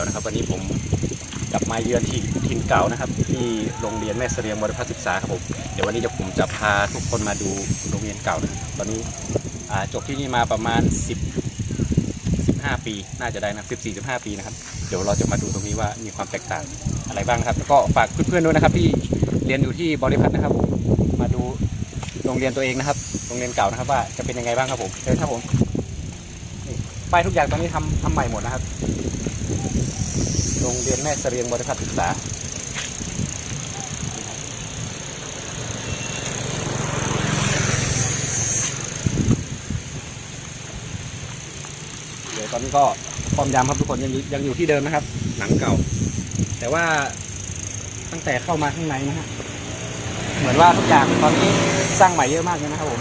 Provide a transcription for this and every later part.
แอลนะครับ วันนี้ผมกลับมาเยือนที่ทินเก่านะครับ ที่โรงเรียนแม่เสรียงบริพัฒน์ศึกษาครับผมเดี๋ยววันนี้จะผมจะพาทุกคนมาดูโรงเรียนเก่านะตอนนี้จบที่นี่มาประมาณ 10 15 ปีน่าจะได้นะ14 15 ปีนะครับ เดี๋ยวเราจะมาดูตรงนี้ว่ามีความแตกต่างอะไรบ้างครับ แล้วก็ฝากเพื่อนๆด้วยนะครับที่เรียนอยู่ที่บริพัฒน์นะครับผมมาดูโรงเรียนตัวเองนะครับโรงเรียนเก่านะครับ ว่าจะเป็นยังไงบ้างครับผมเชิญครับผมนี่ป้ายทุกอย่างตอนนี้ทำทำใหม่หมดนะครับ โรงเรียนแม่เสรียงบริพัฒน์ศึกษาเดี๋ยวตอนนี้ก็ความยามครับทุกคนยังยังอยู่ที่เดิมนะครับ หลังเก่า แต่ว่าตั้งแต่เข้ามาข้างในนะฮะเหมือนว่าทุกอย่างตอนนี้สร้างใหม่เยอะมากเลยนะครับผม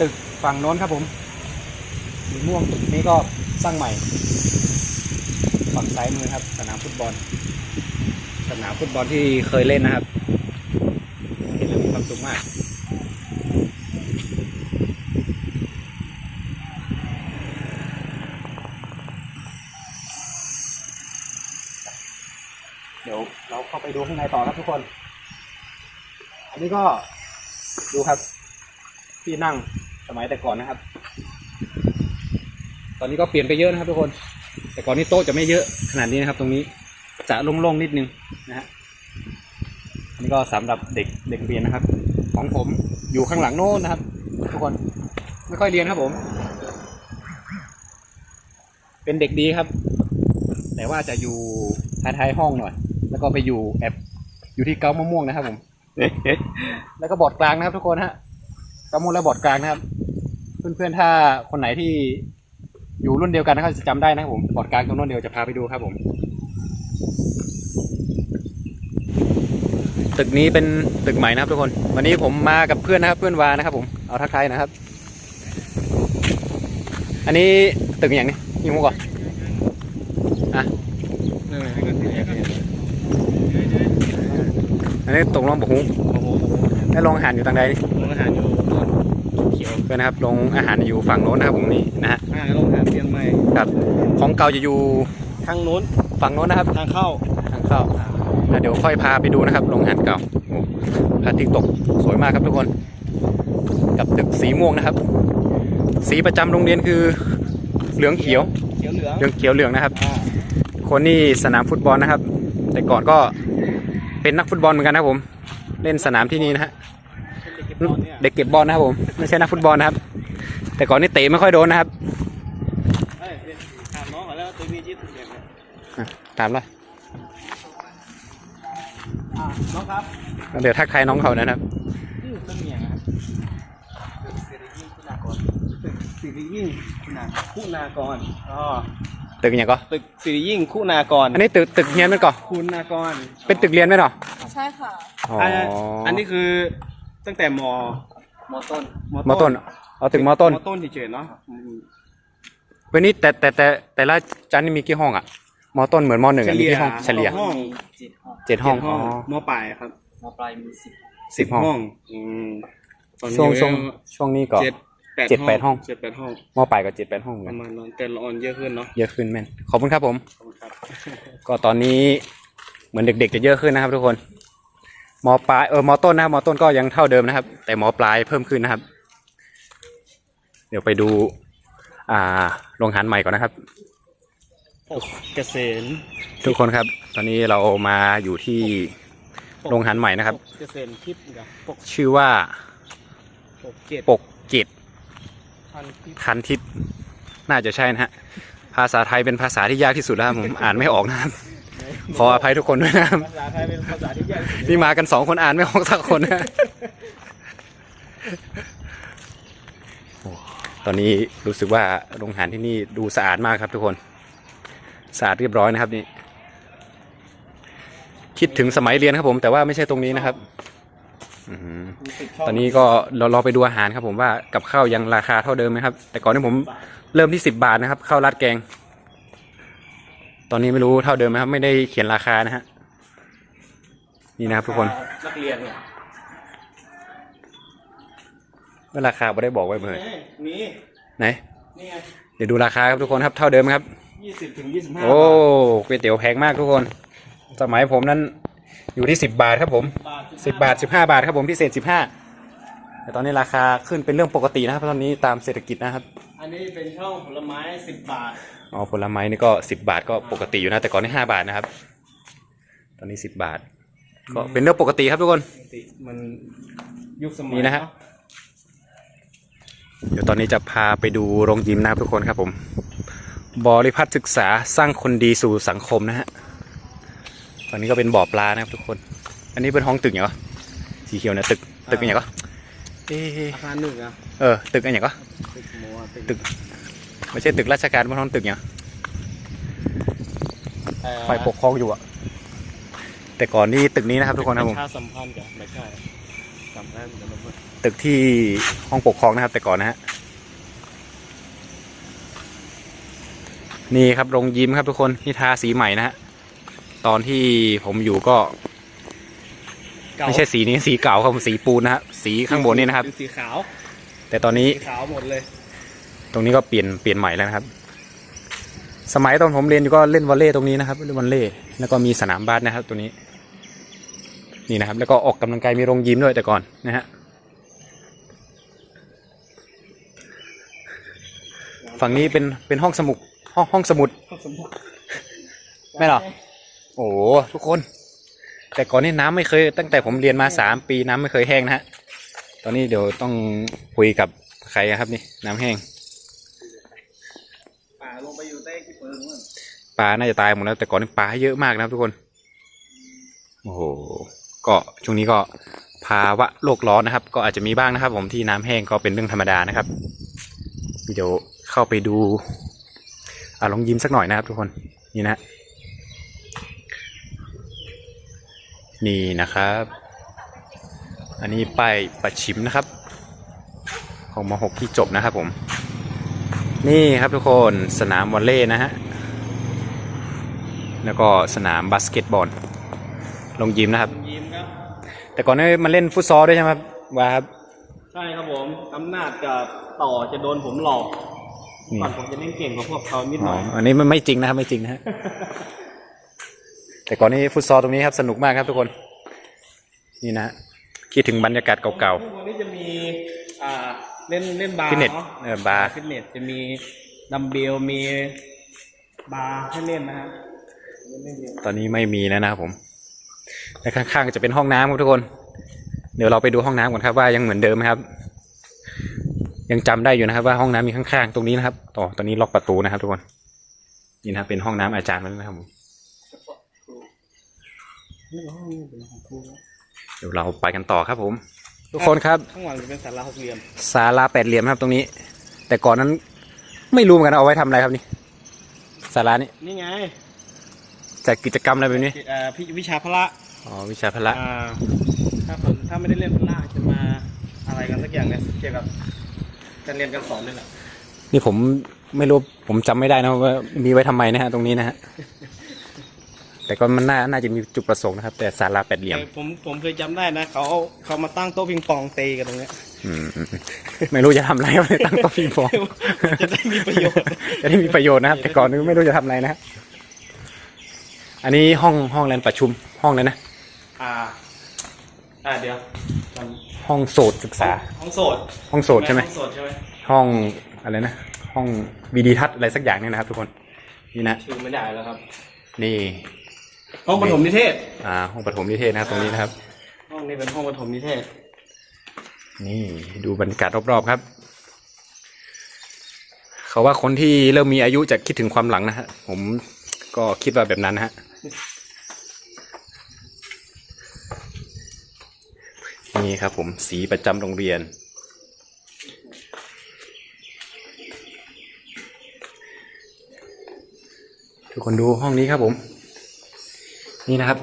ตึกฝั่งโน้นครับผมสีม่วงตึกนี้ก็สร้างใหม่ ฝั่งซ้ายมือครับ สนามฟุตบอล สนามฟุตบอลที่เคยเล่นนะครับเห็นแล้วมีความสุขมากเดี๋ยวเราเข้าไปดูข้างในต่อครับทุกคน อันนี้ก็ดูครับ ที่นั่งสมัยแต่ก่อนนะครับ ตอนนี้ก็เปลี่ยนไปเยอะนะครับทุกคน แต่ก่อนนี้โต๊ะจะไม่เยอะขนาดนี้นะครับ ตรงนี้จะโล่งๆนิดนึงนะฮะอันนี้ก็สำหรับเด็กเด็กเรียนนะครับ ของผมอยู่ข้างหลังโน้นนะครับทุกคนไม่ค่อยเรียนครับผม เป็นเด็กดีครับ แต่ว่าจะอยู่ท้ายๆห้องหน่อย แล้วก็ไปอยู่แอบอยู่ที่เก้ามะม่วงนะครับ ผม แล้วก็บอร์ดกลางนะครับ ทุกคนฮะเก้ามะม่วงและบอร์ดกลางนะครับ เพื่อนๆถ้าคนไหนที่ อยู่รุ่นเดียวกันนะครับจะจำได้นะครับผมบอร์ดกลางตรงนู้นเดียวจะพาไปดูครับผม ตึกนี้เป็นตึกใหม่นะครับทุกคน วันนี้ผมมากับเพื่อนนะครับเพื่อนวานะครับ ผมเอาทักทายนะครับ อันนี้ตึกอย่างนี้ยี่ห้อก่อนอะอันนี้ตกลงบอกฮุ้งแล้วโรงอาหารอยู่ทางใดนี่โรงอาหารอยู่ เขียวเพื่อนนะครับโรงอาหารอยู่ฝั่งโน้นนะครับผมนี่นะฮะอ่าโรงอาหารเปลี่ยนใหม่ครับของเก่าจะอยู่ทางนู้นฝั่งโน้นนะครับทางเข้าทางเข้าอะเดี๋ยวค่อยพาไปดูนะครับโรงอาหารเก่าโอ้พระอาทิตย์ตกสวยมากครับทุกคน กับตึกสีม่วงนะครับ สีประจำโรงเรียนคือเหลืองเขียวเขียวเหลืองเหลืองเขียวเหลืองนะครับ อ่าคนนี่สนามฟุตบอลนะครับ แต่ก่อนก็เป็นนักฟุตบอลเหมือนกันนะครับผม เล่นสนามที่นี่นะฮะ เป็นเด็กเก็บบอลเนี่ยเด็กเก็บบอลนะครับผมไม่ใช่นักฟุตบอลนะครับ แต่ก่อนนี่เตะไม่ค่อยโดนนะครับเอ้ยถามน้องก่อนแล้วว่าตัวมีจิตเด็กเนี่ยอะถามเลยอ่าน้องครับเดี๋ยวทักทายน้องเขานะครับนี่เป็นเมียนะครับตึกสิริยิ่งคุณากรตึกสิริยิ่งคุณาคุณากรอ๋อตึกอย่างก็ตึกสิริยิ่งคุณากรอันนี้ตึกตึกเฮียนไหมก่อคุณากรเป็นตึกเรียนไหมหรอใช่ค่ะอ๋ออันออันนี้คือ ตั้งแต่มมต้นมอต้นเอาตึกมอต้นมต้นเฉยๆเนาะอืมวันนี้แต่แต่แต่แต่ละชั้นนี่มีกี่ห้องอะมอต้นเหมือนมอหนึ่งอะมีกี่ห้องเฉลี่ยห้องเจ็ดห้องเจ็ดห้องอ๋อมปลายครับมาปลายมีสิบสิบห้องอืมตอนนี้ช่วงช่วงก็ช่วงนี้ก็เจ็ดแปดเจ็ดแปดห้องเจ็ดแปดห้องมอปลายก็เจ็ดแปดห้องเหมือนปกัระนมาณนั้นแต่ละออนเยอะขึ้นเนาะเยอะขึ้นแม่นขอบคุณครับผมขอบคุณครับก็ตอนนี้เหมือนเด็กๆจะเยอะขึ้นนะครับทุกคน มอปลายเออมอต้นนะครับมอต้นก็ยังเท่าเดิมนะครับ แต่มอปลายเพิ่มขึ้นนะครับ เดี๋ยวไปดู อ่าโรงอาหารใหม่ก่อนนะครับเกษมทุกคนครับ ตอนนี้เรามาอยู่ที่โรงอาหารใหม่นะครับ เกษมทิพย์กับปกชื่อว่าปกเจ็ดปกเจ็ดพันทิพย์ทันทิพย์น่าจะใช่นะฮะภาษาไทยเป็นภาษาที่ยากที่สุดแล้วครับผมอ่านไม่ออกนะครับ ขออภัยทุกคนด้วยนะครับภาษาไทยเป็นภาษาที่ยากที่สุดนี่มากันสองคนอ่านไม่ออกสักคนนะโอ้ตอนนี้รู้สึกว่าโรงอาหารที่นี่ดูสะอาดมากครับทุกคนสะอาดเรียบร้อยนะครับนี่คิดถึงสมัยเรียนครับผม แต่ว่าไม่ใช่ตรงนี้นะครับอื้อหือมีสิบช่งตอนนี้ก็เราเราไปดูอาหารครับผมว่ากับข้าวยังราคาเท่าเดิมไหมครับ แต่ก่อนที่ผมเริ่มที่สิบบาทนะครับข้าวราดแกง ตอนนี้ไม่รู้เท่าเดิมไหมครับ ไม่ได้เขียนราคานะฮะ นี่นะครับทุกคน นักเรียนเนี่ยเมื่อราคาไม่ได้บอกไว้เมื่อเอ้ยมีไหน นี่ไง เดี๋ยวดูราคาครับทุกคนครับ เท่าเดิมครับนยี่สิบถึงยี่สิบห้าโอ้ก๋วยเตี๋ยวแพงมากทุกคน สมัยผมนั้นอยู่ที่สิบบาทครับผมบาทสิบบาทสิบห้าบาทครับผมพิเศษสิบห้าแต่ตอนนี้ราคาขึ้นเป็นเรื่องปกตินะครับตอนนี้ตามเศรษฐกิจนะครับ อันนี้เป็นช่องผลไม้สิบบาท อ๋อผลไม้นี่ก็สิบบาทก็ปกติอยู่นะ แต่ก่อนนี่ห้าบาทนะครับ ตอนนี้สิบบาท ก็เป็นเรื่องปกติครับทุกคน ปกติมันยุคสมัยนี่นะฮะเดี๋ยวตอนนี้จะพาไปดูโรงยิมนะครับทุกคนครับผม บริพัฒน์ศึกษาสร้างคนดีสู่สังคมนะฮะตอนนี้ก็เป็นบ่อปลานะครับทุกคน อันนี้เป็นห้องตึกเหรอสีเขียวเนี่ยตึกตึกอะไรก็เอ๊ะอาคารหนึ่งอะเออตึกอะไรก็ตึกโมอะตึก ไม่ใช่ตึกราชการบนห้องตึกเนี่ยเอ่อฝ่ายปกครองอยู่อะแต่ก่อนนี่ตึกนี้นะครับทุกคนครับผมประชาสัมพันธ์กับไม่ใช่จำได้เหมือนกันว่าตึกที่ห้องปกครองนะครับ แต่ก่อนนะฮะนี่ครับโรงยิมครับทุกคนนี่ทาสีใหม่นะฮะตอนที่ผมอยู่ก็ไม่ใช่สีนี้สีเก่าครับผมสีปูนนะฮะสีข้างบนนี่นะครับเป็นสีขาว แต่ตอนนี้สีขาวหมดเลย ตรงนี้ก็เปลี่ยนเปลี่ยนใหม่แล้วนะครับ สมัยตอนผมเรียนอยู่ก็เล่นวอลเลย์ตรงนี้นะครับเล่นวอลเลย์แล้วก็มีสนามบาสนะครับ ตัวนี้ นี่นะครับ แล้วก็ออกกำลังกายมีโรงยิมด้วยแต่ก่อนนะฮะฝั่งนี้เป็นเป็นห้องสมุดห้องห้องสมุดสมบูรณ์ไม่หรอโอ้โหทุกคน แต่ก่อนนี่น้ำไม่เคย ตั้งแต่ผมเรียนมาสามปีน้ำไม่เคยแห้งนะฮะตอนนี้เดี๋ยวต้องคุยกับใครครับนี่น้ำแห้ง ป่าลงไปอยู่ใต้ที่เปลาน่าจะตายหมดแล้ว แต่ก่อนนี่ปลาเยอะมากนะครับทุกคน โอ้โห ก็ช่วงนี้ก็ภาวะโลกร้อนนะครับ ก็อาจจะมีบ้างนะครับ ผมที่น้ำแห้งก็เป็นเรื่องธรรมดานะครับ เดี๋ยวเข้าไปดูอ่าลองยิ้มสักหน่อยนะครับ ทุกคนนี่นะนี่นะครับ อันนี้ป้ายประชิมนะครับ ของมหกที่จบนะครับผม นี่ครับทุกคนสนามวอลเลย์นะฮะ แล้วก็สนามบาสเกตบอล ลงยิมนะครับยิ้มครับ แต่ก่อนนี้มันเล่นฟุตซอลด้วยใช่ไหมครับว่าครับ ใช่ครับผมอำนาจกับต่อจะโดนผมหลอกนี่ ก่อนผมจะเล่นเก่งกว่าพวกเขานิดหอ๋น่ออยอันนี้มันไม่จริงนะครับไม่จริงนะฮะ แต่ก่อนนี้ฟุตซอลตรงนี้ครับสนุกมากครับทุกคน นี่นะฮะคิดถึงบรรยากาศเก่าวันนี้จะมีอ่า เล่นเล่นบาร์ฟิตเนสอะเออบาร์ ฟิตเนสจะมีดัมเบลมีบาร์ให้เล่นนะฮะเล่นเดียวๆตอนนี้ไม่มีแล้วนะครับผมและข้างๆก็จะเป็นห้องน้ำครับทุกคน เดี๋ยวเราไปดูห้องน้ำก่อนครับว่ายังเหมือนเดิมไหมครับ ยังจำได้อยู่นะครับว่าห้องน้ำมีข้างๆตรงนี้นะครับต่อตอนนี้ล็อกประตูนะครับ ทุกคนนี่นะครับเป็นห้องน้ำอาจารย์มันนะครับผมนี่ห้องนี้เป็นของครูนะ เดี๋ยวเราไปกันต่อครับผม ทุกคนครับข้างหลังจะเป็นศาลาหกเหลี่ยมศาลาแปดเหลี่ยมครับตรงนี้ แต่ก่อนนั้นไม่รู้เหมือนกันเอาไว้ทำอะไรครับนี่ศาลานี้นี่ไงจัดกิจกรรมอะไรแบบนี้อ่าพี่วิชาพละอ๋อวิชาพละอ่าถ้าผมถ้าไม่ได้เล่นพละจะมาอะไรกันสักอย่างเนี่ยเกี่ยวกับการเรียนการสอนนี่แหละนี่ผมไม่รู้ผมจำไม่ได้นะว่ามีไว้ทำไมนะฮะตรงนี้นะฮะ แต่ก็มันน่าน่าจะมีจุดประสงค์นะครับ แต่ศาลาแปดเหลี่ยมแต่ผมผมเคยจำได้นะเขาเขามาตั้งโต๊ะปิงปองเตะกันตรงเนี้ย อืมอืมอืมไม่รู้จะทำอะไรครับตั้งโต๊ะปิงปอง จะได้มีประโยชน์ จะได้มีประโยชน์นะครับ แต่ก่อนนี้ไม่รู้จะทำอะไรนะฮะอันนี้ห้องห้องเรียนประชุมห้องเลยนะ อ่า อ่าเดี๋ยวมันห้องโสตศึกษา ห้องโสดห้องโสตใช่ไหม ห้องโสดใช่ไหมห้องอะไรนะ ห้องวีดีทัศน์อะไรสักอย่างเนี่ยนะครับทุกคน นี่นะ ชื่อไม่ได้แล้วครับ นี่ ห้องปฐมนิเทศ อ่า ห้องปฐมนิเทศนะครับตรงนี้นะครับ ห้องนี้เป็นห้องปฐมนิเทศ นี่ดูบรรยากาศรอบๆครับ เขาว่าคนที่เริ่มมีอายุจะคิดถึงความหลังนะฮะ ผมก็คิดว่าแบบนั้นนะฮะ นี่ครับผมสีประจำโรงเรียนทุกคนดูห้องนี้ครับผม นี่นะครับ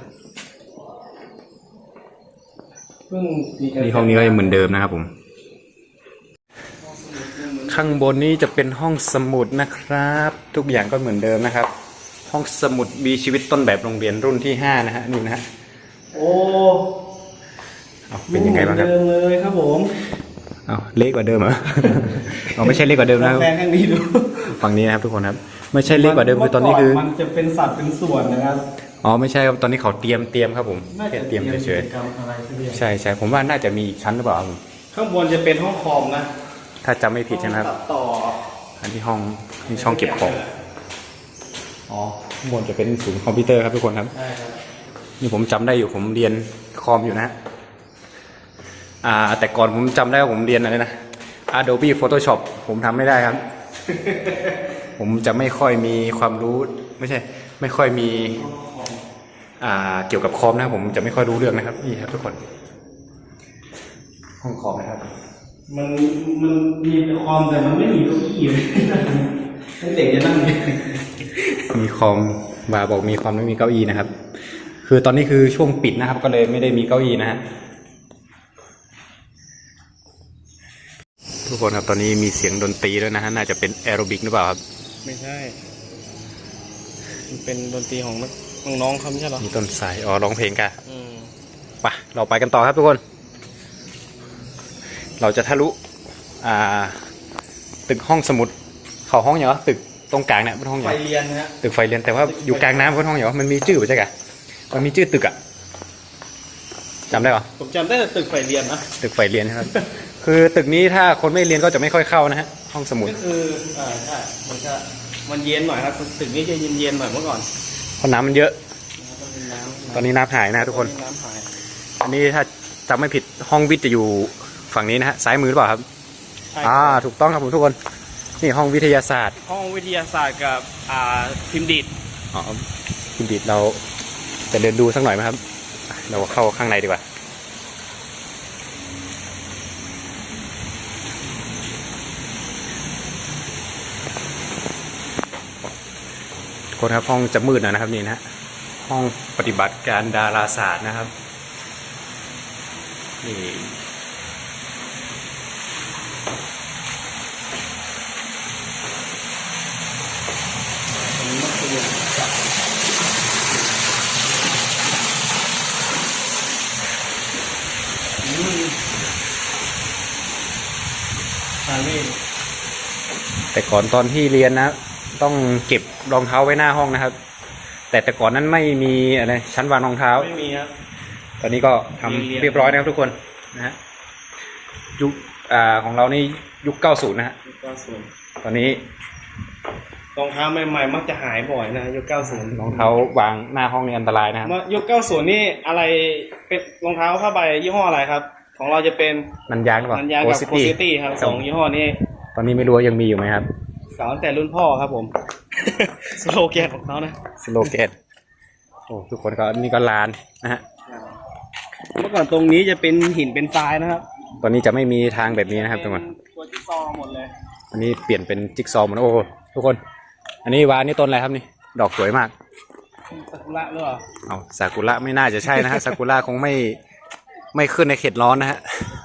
เพิ่งมีการนี่ห้องนี้ก็ยังเหมือนเดิมนะครับผม ข้างบนนี้จะเป็นห้องสมุดนะครับ ทุกอย่างก็เหมือนเดิมนะครับ ห้องสมุดมีชีวิตต้นแบบโรงเรียนรุ่นที่ห้านะฮะนี่นะฮะโอ้เอาเป็นยังไงบ้างครับเดิมเลยครับผมเอาเล็กกว่าเดิมเหรอเอาไม่ใช่เล็กกว่าเดิมนะครับแฟนข้างนี้ดูฝั่งนี้นะครับทุกคนครับ ไม่ใช่เล็กกว่าเดิมคือตอนนี้คือมันจะเป็นสัตว์เป็นส่วนนะครับ อ๋อไม่ใช่ครับตอนนี้เขาเตรียมเตรียมครับผมน่าแค่จะเตรียมเฉยกิจกรรมอะไรสักอย่างๆใช่ใช่ผมว่าน่าจะมีอีกชั้นหรือเปล่าครับผมข้างบนจะเป็นห้องคอมนะถ้าจำไม่ผิดใช่ไหมครับ ห้องตัดต่ออันที่ห้องนี่ช่องเก็บของอ๋อข้างบนจะเป็นศูนย์คอมพิวเตอร์ครับทุกคนครับ ใช่ครับนี่ผมจำได้อยู่ผมเรียนคอมอยู่นะฮะอ่า แต่ก่อนผมจำได้ว่าผมเรียนอะไรนะ Adobe Photoshop ผมทำไม่ได้ครับ ผมจะไม่ค่อยมีความรู้ ไม่ใช่ ไม่ค่อยมีอ่า เกี่ยวกับคอมนะครับผมจะไม่ค่อยรู้เรื่องนะครับนี่ครับทุกคน ห้องคอมนะครับ มันมันมีคอมแต่มันไม่มีเก้าอี้เลยให้เด็กจะนั่งเนี่ยมีคอมบาร์บอกมีคอมไม่มีเก้าอี้นะครับ คือตอนนี้คือช่วงปิดนะครับ ก็เลยไม่ได้มีเก้าอี้นะฮะทุกคนครับตอนนี้มีเสียงดนตรีด้วยนะฮะน่าจะเป็นแอโรบิกหรือเปล่าครับ ไม่ใช่ มันเป็นดนตรีของนัก น้องๆเขาไม่ใช่เหรอมีต้นสายอ๋อร้องเพลงกันอืมไปะเราไปกันต่อครับทุกคน เราจะทะลุอ่า ตึกห้องสมุดเขาห้องเหรอตึกตรงกลางเนี่ยเป็นห้องเหรไฟอเรียนนะฮะตึกไฟเรียนแต่ว่าอยู่กลางน้ำเป็นห้องเหรอมันมีชื่อไม่ใช่กะมันมีชื่อตึกอะจำได้ปะ ผมจำได้แต่ตึกไฟเรียนนะตึกไฟเรียนนะครับ คือตึกนี้ถ้าคนไม่เรียนก็จะไม่ค่อยเข้านะฮะ ห้องสมุด ก็คืออ่าใช่มันจะมันเย็นหน่อยครับตึกนี้จะเย็นๆหน่อยเมื่อก่อน เพราะน้ำมันเยอะมันเป็นน้ำตอนนี้น้ำหายนะทุกคน น้ำหายอันนี้ถ้าจำไม่ผิดห้องวิทย์จะอยู่ฝั่งนี้นะฮะซ้ายมือหรือเปล่าครับ ใช่อ่า ถูกต้องครับผมทุกคน นี่ห้องวิทยาศาสตร์ ห้องวิทยาศาสตร์กับอ่าพิมพ์ดีดอ๋อคุณดิดเราจะเดินดูสักหน่อยไหมครับ เราเข้าข้างในดีกว่า คนครับห้องจะมืดหน่อยนะครับนี่นะฮะห้องปฏิบัติการดาราศาสตร์นะครับนี่อ่านี่แต่ก่อนตอนที่เรียนนะ ต้องเก็บรองเท้าไว้หน้าห้องนะครับ แต่แต่ก่อนนั้นไม่มีอะไรชั้นวางรองเท้า ไม่มีครับ ตอนนี้ก็ทำมีเรียนเรียบร้อยนะครับทุกคนนะฮะยุคอ่าของเรานี่ยุค 90 นะฮะยุค90ตอนนี้รองเท้าใหม่ๆมักจะหายบ่อยนะยุค90รองเท้าวางหน้าห้องนี่อันตรายนะครับ เมื่อยุค90นี่อะไรเป็นรองเท้าผ้าใบยี่ห้ออะไรครับ ของเราจะเป็นนันยางหรือเปล่านันยางโอกับซิโคตี้ซิตี้ครับสองยี่ห้อนี้ ตอนนี้ไม่รู้ว่ายังมีอยู่ไหมครับ เก่าตั้งแต่รุ่นพ่อครับผม สโลแกนของเขานะสโลเกตโอ้ทุกคนก็นี่ก็ลานนะฮะเมื่อก่อนตรงนี้จะเป็นหินเป็นทรายนะครับ ตอนนี้จะไม่มีทางแบบนี้นะครับทุกคนเป็นตัวที่ซอหมดเลย อันนี้เปลี่ยนเป็นจิ๊กซอว์หมดโอ้โหทุกคน อันนี้วานนี่ต้นอะไรครับนี่ ดอกสวยมากซากุระหรือเปล่าเอาซากุระไม่น่าจะใช่นะฮะซากุระคงไม่ไม่ขึ้นในเขตร้อนนะฮะ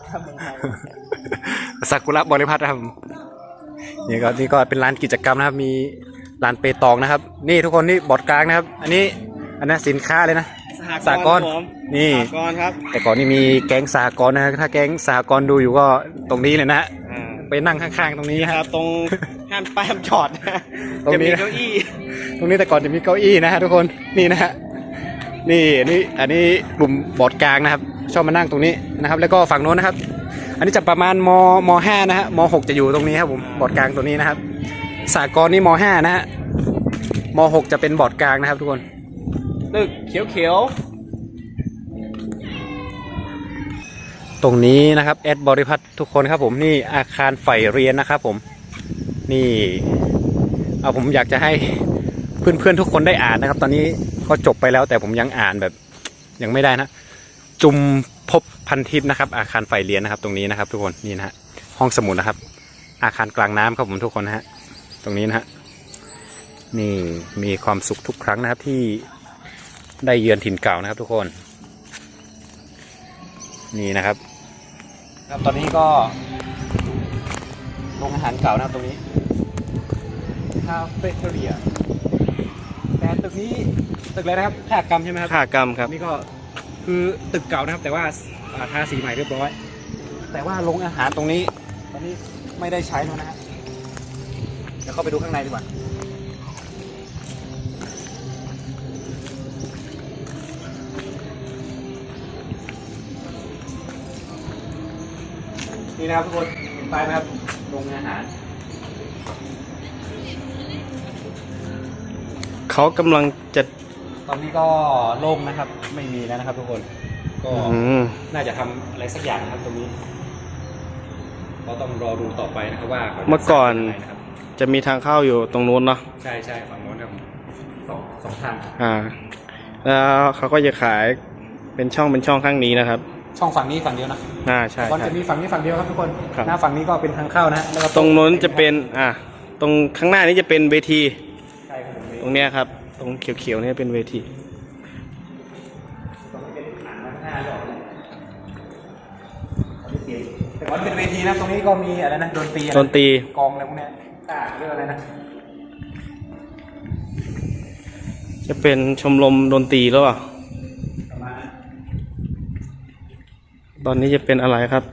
ถ้าเมืองไทยซากุระบริพัตรนะครับ นี่ก็นี่ก็เป็นร้านกิจกรรมนะครับ มีร้านเปตองนะครับ นี่ทุกคนนี่บอร์ดกลางนะครับ อันนี้อันนี้สินค้าเลยนะสหกรณ์ครับผมนี่สหกรณ์ครับ แต่ก่อนนี่มีแก๊งสากรณ์นะฮะถ้าแก๊งสากรณ์ดูอยู่ก็ตรงนี้เลยนะฮะอ่าไปนั่งข้างๆตรงนี้นี่ฮะครับ ตรงห้ามป้ายห้ามจอดนะตรงจะนี้มีนะเก้าอี้ ตรงนี้แต่ก่อนจะมีเก้าอี้นะฮะทุกคนนี่นะฮะนี่อันนี้อันนี้กลุ่มบอร์ดกลางนะครับ ชอบมานั่งตรงนี้นะครับ แล้วก็ฝั่งโน้นนะครับ อันนี้จะประมาณมมห้านะฮะมหกจะอยู่ตรงนี้ครับผมบอร์ดกลางตัวนี้นะครับสากลนี่มห้านะฮะมหกจะเป็นบอร์ดกลางนะครับทุกคนตึกเขียวตรงนี้นะครับแอดบริพัตรทุกคนครับผมนี่อาคารใฝ่เรียนนะครับผมนี่เอาผมอยากจะให้เพื่อนๆทุกคนได้อ่านนะครับ ตอนนี้ก็จบไปแล้วแต่ผมยังอ่านแบบยังไม่ได้นะ จุม พบพันทิพย์นะครับ อาคารไฟเรียนนะครับ ตรงนี้นะครับ ทุกคนนี่นะฮะห้องสมุดนะครับ อาคารกลางน้ำครับผมทุกคนนะฮะตรงนี้นะฮะนี่มีความสุขทุกครั้งนะครับที่ได้เยือนถิ่นเก่านะครับ ทุกคน นี่นะครับ ครับตอนนี้ก็โรงอาหารเก่านะครับตรงนี้คาเฟ่เทเรียแต่ตึกนี้ตึกอะไรนะครับขากรรมใช่ไหมครับๆขากรรมครับนี่ก็ คือตึกเก่านะครับ แต่ว่าทาสีใหม่เรียบร้อย แต่ว่าโรงอาหารตรงนี้ ตอนนี้ไม่ได้ใช้แล้วนะฮะเดี๋ยวเข้าไปดูข้างในดีกว่านี่นะครับทุกคนไห็นปไหมครับโรงอาหาร เขากำลังจะ ตอนนี้ก็โล่งนะครับ ไม่มีแล้วนะครับ ทุกคน ก็อืมน่าจะทำอะไรสักอย่างนะครับตรงนี้ ก็ต้องรอดูต่อไปนะครับว่าขาจะเมื่อก่อนสร้างยังไงนะครับ จะมีทางเข้าอยู่ตรงนู้นเนาะใช่ใช่ฝั่งโน้นครับสองสองทางอ่า แล้วเขาก็จะขายเป็นช่องเป็นช่องข้างนี้นะครับ ช่องฝั่งนี้ฝั่งเดียวนะอ่าใช่ก่อนครับจะมีฝั่งนี้ฝั่งเดียวครับทุกคนครับ หน้าฝั่งนี้ก็เป็นทางเข้านะแล้วก็ตรงนู้นจะเป็นอ่าตรงข้างหน้านี้จะเป็นเวที ใช่ครับผมตรงเนี้ยครับ ตรงเขียวๆเนี่ยเป็นเวทีตรงนี้เป็นหนังนะหน้าหล่อเลยแต่ก่อนเป็นเวทีนะตรงนี้ก็มีอะไรนะดนตรีนะดนตรีกองอะไรพวกเนี้ยอ่าเรียกอะไรนะจะเป็นชมรมดนตรีหรือเปล่าประมาณนั้นตอนนี้จะเป็นอะไรครับ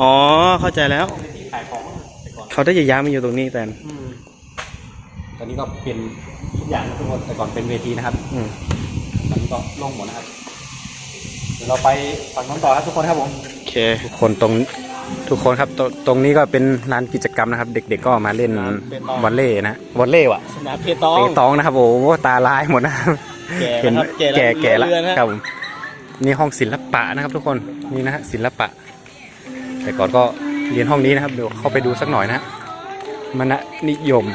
อ๋อ เข้าใจแล้วเป็นที่ขายของแต่ก่อนเขาได้จะย้ายมาอยู่ตรงนี้แต่อืม ตอนนี้ก็เป็นทุกอย่างนะทุกคนแต่ก่อนเป็นเวทีนะครับ อืมตอนนี้ก็โล่งหมดนะครับ เดี๋ยวเราไปฝั่งน้องต่อครับทุกคนครับผม โอเคทุกคนตรงทุกคนครับตรงตรงนี้ก็เป็นลานกิจกรรมนะครับ เด็ก ๆ ก็มาเล่นวอลเล่นะวอลเล่ว่ะสนามเพตองเปตองนะครับโอ้โหตาลายหมดนะครับแก่เห็นนะครับแก่แก่แล้วแก่แล้วเรือนะครับผมนี่ห้องศิลปะนะครับ ทุกคนนี่นะฮะศิลปะ แต่ก่อนก็เรียนห้องนี้นะครับเดี๋ยวเข้าไปดูสักหน่อยนะฮะมณนิยม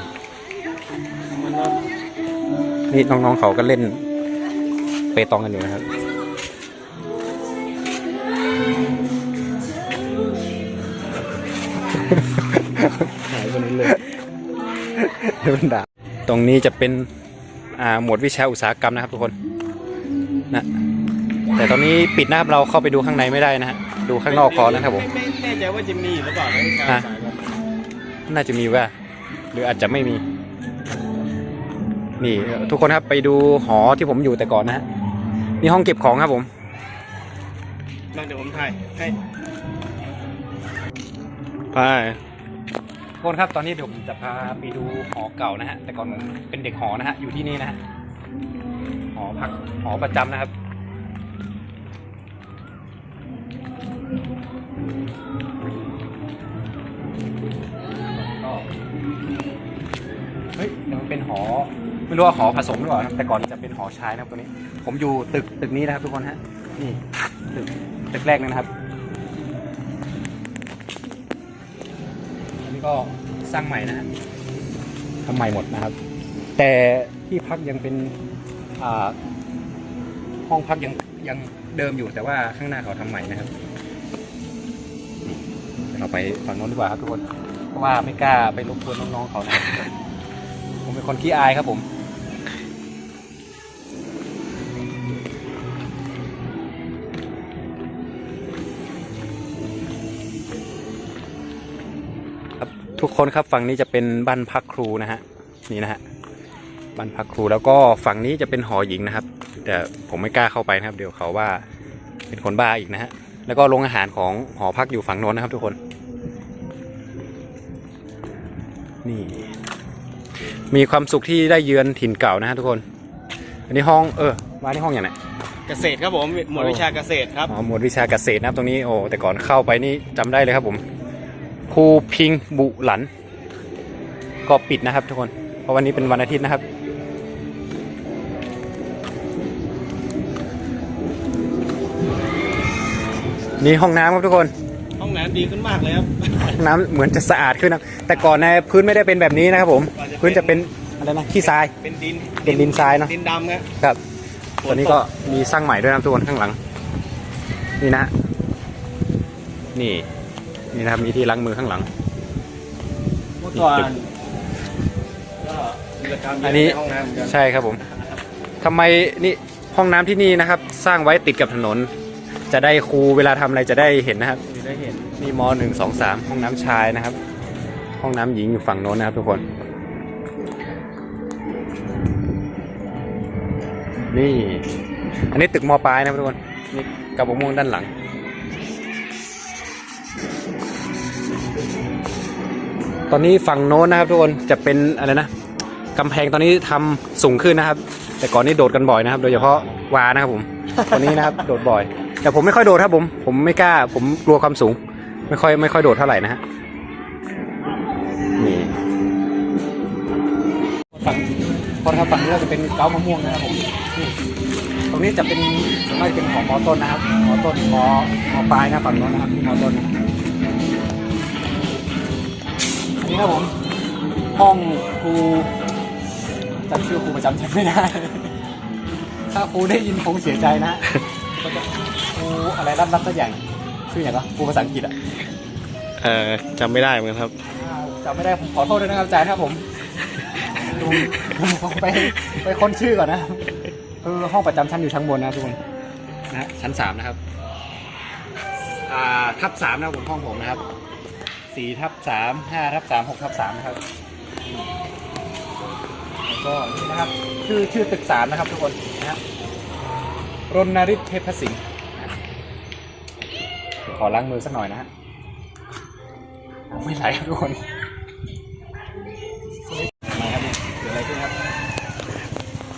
นี่น้องๆเขาก็เล่นเปตองกันอยู่นะครับหายไปนั้นเลยเดี๋ยวมันด่าตรงนี้จะเป็นอ่าหมวดวิชาอุตสาหกรรมนะครับทุกคนนะแต่ตอนนี้ปิดนะครับเราเข้าไปดูข้างในไม่ได้นะฮะดูข้างนอกก่อนนะครับผมไม่แน่ใจว่าจะมีหรือเปล่าในวิชาฮะสายแบบน่าจะมีว่า หรืออาจจะไม่มี นี่ทุกคนครับไปดูหอที่ผมอยู่แต่ก่อนนะฮะนี่ห้องเก็บของครับผมนั่งเดี๋ยวผมถ่ายให้ไปทุกคนครับตอนนี้เดี๋ยวผมจะพาไปดูหอเก่านะฮะแต่ก่อนผมเป็นเด็กหอนะฮะอยู่ที่นี่นะฮะหอพักหอประจำนะครับก็เฮ้ยเดี๋ยวมันเป็นหอ ไม่รู้ว่าหอผสมหรือเปล่านแต่ก่อนจะเป็นหอชายนะครับตัวนี้ ผมอยู่ตึกตึกนี้นะครับ ทุกคนฮะนี่ตึกตึกแรกเลยนะครับอันนี้ก็สร้างใหม่นะฮะทำใหม่หมดนะครับ แต่ที่พักยังเป็นอ่าห้องพักยังยังเดิมอยู่แต่ว่าข้างหน้าเขาทำใหม่นะครับเดี๋ยวเราไปฝั่งโน้นดีกว่าครับทุกคน เพราะว่าไม่กล้าไปรบกวนน้องๆเขานะ ผมเป็นคนขี้อายครับผม ครับทุกคนครับฝั่งนี้จะเป็นบ้านพักครูนะฮะนี่นะฮะบ้านพักครูแล้วก็ฝั่งนี้จะเป็นหอหญิงนะครับ แต่ผมไม่กล้าเข้าไปนะครับ เดี๋ยวเขาว่าเป็นคนบ้าอีกนะฮะแล้วก็โรงอาหารของหอพักอยู่ฝั่งโน้นนะครับ ทุกคน นี่ มีความสุขที่ได้เยือนถิ่นเก่านะฮะทุกคน อันนี้ห้องเออมาที่ห้องอย่างไหนเกษตรครับผมหมวดวิชาเกษตรครับอ๋อหมวดวิชาเกษตรนะครับตรงนี้โอ้แต่ก่อนเข้าไปนี่จำได้เลยครับผม ครูพิงบุหลัน ก็ปิดนะครับทุกคน เพราะวันนี้เป็นวันอาทิตย์นะครับ นี่ห้องน้ำครับทุกคน ห้องน้ำดีขึ้นมากเลยครับ ห้องน้ำเหมือนจะสะอาดขึ้นนะ แต่ก่อนในพื้นไม่ได้เป็นแบบนี้นะครับผม พื้นจะเป็นอะไรนะขี้ทราย เป็นดิน เป็นดินทรายเนอะดินดำครับครับ ตอนนี้ก็มีสร้างใหม่ด้วยนะครับทุกคนข้างหลัง นี่นะฮะนี่ นี่นะครับมีที่ล้างมือข้างหลัง เมื่อก่อนก็กิจกรรมเยอัอะนนี้ในห้องน้ำเหมือนกันใช่ครับผมทำไมนี่ห้องน้ำที่นี่นะครับ สร้างไว้ติดกับถนน จะได้ครูเวลาทำอะไรจะได้เห็นนะครับได้เห็นนี่มหนึ่งสองสามห้องน้ำชายนะครับ ห้องน้ำหญิงอยู่ฝั่งโน้นนะครับทุกคน นี่ อันนี้ตึกมปลายนะครับทุกคนนี่กระบอกม่วงด้านหลัง อนนี้ฝั่งโน้นนะครับทุกคนจะเป็นอะไรนะกำแพงตอนนี้ทำสูงขึ้นนะครับ แต่ก่อนนี้โดดกันบ่อยนะครับ โดยเฉพาะวานะครับผมตอนนี้นะครับโดดบ่อย แต่ผมไม่ค่อยโดดครับผม ผมไม่กล้า ผมกลัวความสูง ไม่ค่อยไม่ค่อยโดดเท่าไหร่นะฮะนี่ฝั่งพอทางฝั่งนี้ก็จะเป็นเก้ามะม่วงนะครับผมตรงนี้จะเป็นส่วนมากจะเป็นของมอต้นนะครับมอต้นมอมอปลายนะฝั่งโน้นนะครับมอต้นนะ นนี้ครับผม ห้องครูจำชื่อครูประจำชั้นไม่ได้ ถ้าครูได้ยินคงเสียใจนะก็จะครูอะไรรับรับสักอย่างชื่ออย่างก็ครูภาษาอังกฤษอะเออจำไม่ได้เหมือนกันครับอ่าจำไม่ได้ผมขอโทษด้วยนะครับอาจารย์ครับผมดูผมไปไปค้นชื่อก่อนนะคือห้องประจำชั้นอยู่ชั้นบนนะทุกคนนะฮะชั้นสามนะครับ อ่าทับสามนะครับผมห้องผมนะครับ สี่ทับสามห้าทับสามหกทับสามนะครับก็นี่นะครับชื่อชื่อตึกสามนะครับทุกคนนะฮะรณฤทธิ์เทพสิงห์ขอล้างมือสักหน่อยนะฮะไม่ไหลครับทุกคนมาครับเกิดอะไรขึ้นครับ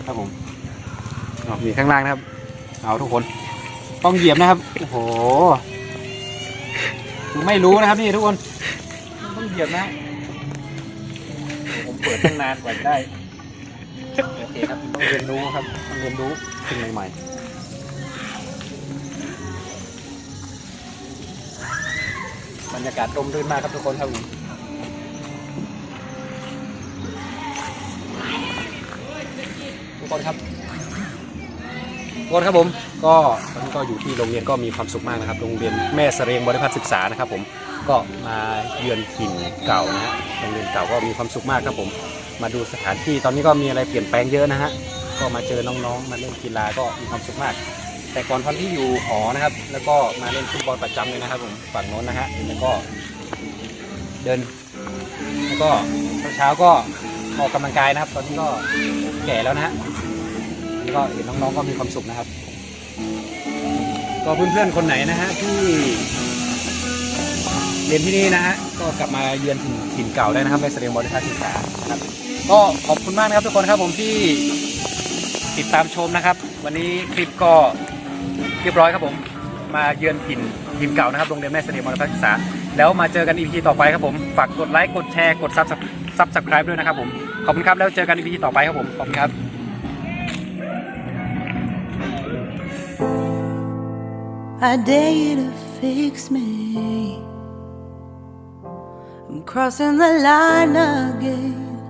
ครับผมอ๋อมีข้างล่างนะครับ เอาทุกคน ต้องเหยียบนะครับ โอ้โห ไม่รู้นะครับนี่ทุกคน ยียบนะ ผมเปิดตั้งนานกว่าได้ โอเคครับต้องเรียนรู้ครับต้องเรียนรู้สิ่งใหม่ๆบรรยากาศร่มรื่นมากครับทุกคนครับผมทุกคนครับทุกคนครับผม ก็ตอนนี้ก็อยู่ที่โรงเรียนก็มีความสุขมากนะครับ โรงเรียนแม่เสรียงบริพัตรศึกษานะครับผม ก็มาเยือนถิ่นเก่านะฮะโรงเรียนเก่าก็มีความสุขมากครับผม มาดูสถานที่ตอนนี้ก็มีอะไรเปลี่ยนแปลงเยอะนะฮะก็มาเจอน้องๆ มาเล่นกีฬาก็มีความสุขมาก แต่ก่อนตอนที่อยู่หอนะครับ แล้วก็มาเล่นฟุตบอลประจำเลยนะครับผมฝั่งโน้นนะฮะแล้วก็เดิน แล้วก็เช้าๆก็ออกกำลังกายนะครับ ตอนนี้ก็แก่แล้วนะฮะแล้วก็เห็นน้องๆก็มีความสุขนะครับ ก็เพื่อนๆคนไหนนะฮะที่ เรียนที่นี่นะฮะก็กลับมาเยือนถิ่นถิ่นเก่าได้นะครับในเสรียงบริษัทศึกษานะครับก็ขอบคุณมากนะครับทุกคนครับผมที่ติดตามชมนะครับ วันนี้คลิปก็เรียบร้อยครับผม มาเยือนถิ่นถิ่นเก่านะครับโรงเรียนแม่เสรียงบริษัทศึกษา แล้วมาเจอกันอีพีต่อไปครับผม ฝากกดไลค์กดแชร์กดซับซับสไครป์ด้วยนะครับผมขอบคุณครับแล้วเจอกันอีพีต่อไปครับผมขอบคุณครับ I dare you to fix me. Crossing the line again,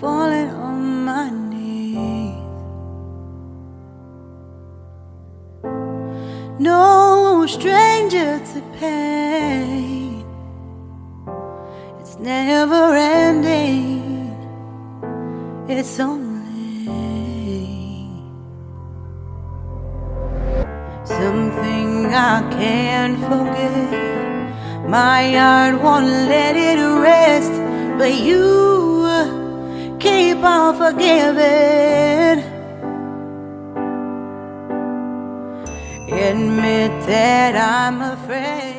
falling on my knees. No stranger to pain, it's never ending, it's only. Something I can't forget. My heart won't let it rest, but you keep on forgiving. Admit that I'm afraid.